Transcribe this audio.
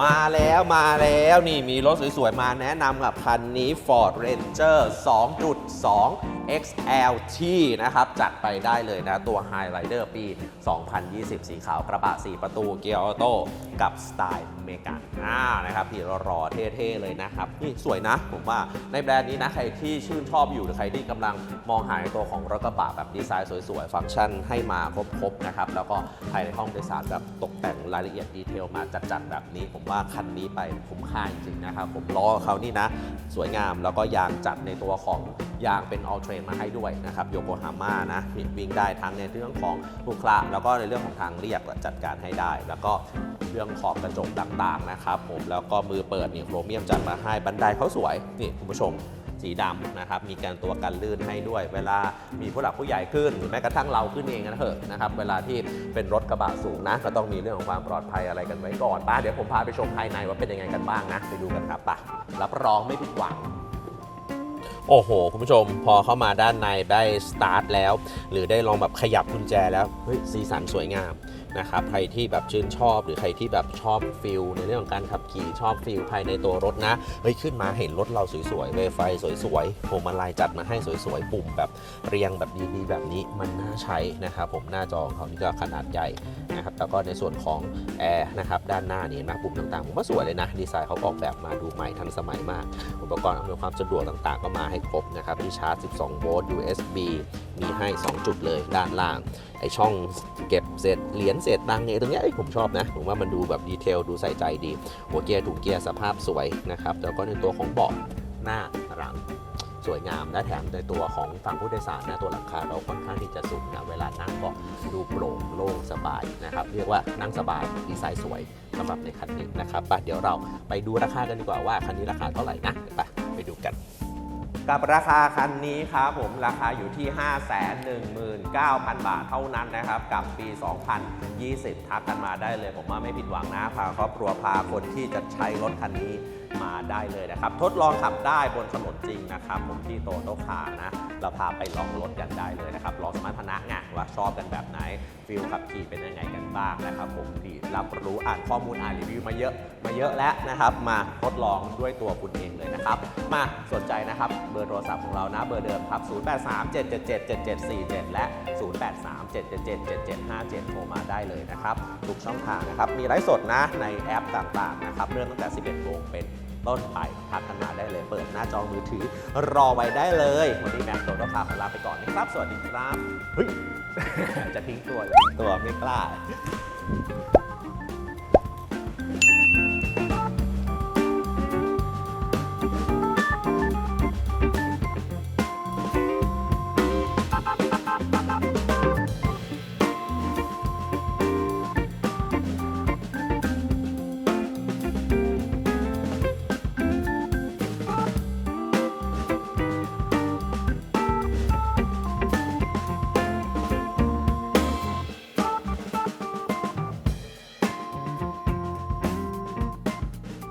มาาแล้วมาแล้วนี่มีรถสวยๆ มาแนะนำกับคันนี้ Ford Ranger 2.2 XLT นะครับ จัดไปได้เลยนะ ตัว Highrider ปี 2020 สีขาวกระบะ 4 ประตูเกียร์ออโต้กับสไตล์เมกันอ่านะครับพี่รอเท่ๆเลยนะครับ นี่สวยนะ ผมว่าในแบรนด์นี้นะ ใครที่ชื่นชอบอยู่หรือใครที่กำลังมองหาในตัวของรถกระบะแบบดีไซน์สวยๆ ฟังก์ชันให้มาครบๆนะครับแล้วก็ภายในห้องโดยสารแบบตกแต่งรายละเอียดดีเทลมาจัดๆแบบนี้ผมว่าคันนี้ไปคุ้มค่าจริงๆนะครับผมล้อเขานี่นะ สวยงามแล้วก็ยางจัดในตัวของยางเป็น all train มาให้ด้วยนะครับโยโกฮาม่านะวิ่งได้ทั้งในเรื่องของลูกคละแล้วก็ในเรื่องของทางเรียบจัดการให้ได้ แล้วก็เรื่องขอบกระจกต่างๆนะครับผมแล้วก็มือเปิดนี่โครเมียมจัดมาให้บันไดเขาสวยนี่คุณผู้ชม สีดำนะครับ มีการตัวกันลื่นให้ด้วย เวลามีผู้หลักผู้ใหญ่ขึ้นหรือแม้กระทั่งเราขึ้นเองนะเถอะนะครับ เวลาที่เป็นรถกระบะสูงนะ ก็ต้องมีเรื่องของความปลอดภัยอะไรกันไว้ก่อนป้าเดี๋ยวผมพาไปชมภายในว่าเป็นยังไงกันบ้างนะ ไปดูกันครับป่ะรับรองไม่ผิดหวังโอ้โห คุณผู้ชมพอเข้ามาด้านในได้สตาร์ทแล้ว หรือได้ลองแบบขยับกุญแจแล้วเฮ้ยสีสันสวยงาม นะครับใครที่แบบชื่นชอบ หรือใครที่แบบชอบฟิลในเรื่องของการขับขี่ชอบฟิลภายในตัวรถนะเฮ้ยขึ้นมาเห็นรถเราสวยๆเวไฟสวยๆพวงมาลัยจัดมาให้สวยๆปุ่มแบบเรียงแบบดีๆแบบนี้มันน่าใช้นะครับผมหน้าจอของเขานี่ก็ขนาดใหญ่นะครับแล้วก็ในส่วนของแอร์นะครับด้านหน้านี่นะปุ่มต่างๆ ผมว่าสวยเลยนะ ดีไซน์เขาออกแบบมาดูใหม่ทันสมัยมาก อุปกรณ์อำนวยความสะดวกต่างๆ ก็มาให้ครบนะครับที่ชาร์จ 12 โวลต์ USB มีให้ 2 จุดเลยด้านล่าง ไอช่องเก็บเศษเหรียญเศษตังค์เนี่ยตรงเนี้ยเอ้ยผมชอบนะ ผมว่ามันดูแบบดีเทลดูใส่ใจดี หัวเกียร์ถูกเกียร์สภาพสวยนะครับ แล้วก็ในตัวของเบาะหน้าหลังสวยงามและแถมในตัวของฝั่งผู้โดยสารนะตัวหลังคาเราค่อนข้างที่จะสูงนะเวลานั่งก็ดูโปร่งโล่งสบายนะครับ เรียกว่านั่งสบายดีไซน์สวยสำหรับในคันนี้นะครับไปเดี๋ยวเราไปดูราคากันดีกว่าว่าคันนี้ราคาเท่าไหร่นะไปไปดูกัน กับราคาคันนี้ครับผมราคาอยู่ที่ 519,000 บาทเท่านั้นนะครับ กับปี 2020 ทักกันมาได้เลย ผมว่าไม่ผิดหวังนะพาครอบครัวพาคนที่จะใช้รถคันนี้มาได้เลยนะครับ ทดลองขับได้บนถนนจริงนะครับ ผมที่โตโตคานะ เราพาไปลองรถกันได้เลยนะครับ ลองสมรรถนะไงว่าชอบกันแบบไหนฟิลขับขี่เป็นยังไงกันบ้างนะครับ ผมที่รับรู้อ่านข้อมูลอ่านรีวิวมาเยอะมาเยอะแล้วนะครับ มาทดลองด้วยตัวคุณเองเลยนะครับ มาสนใจนะครับเบอร์โทรศัพท์ของเรานะเบอร์เดิมครับ 0837777747 และ 0837777757 โทรมาได้เลยนะครับ ทุกช่องทางนะครับ มีไลฟ์สดนะในแอปต่างๆนะครับ เริ่มตั้งแต่ 11โมงเป็นต้นไปทักกันมาได้เลย เปิดหน้าจอมือถือ รอไว้ได้เลย วันนี้แม็กโตโต้คาขอลาไปก่อนนะครับ สวัสดีครับ เฮ้ย จะทิ้งตัวจะทิ้งตัวไม่กล้า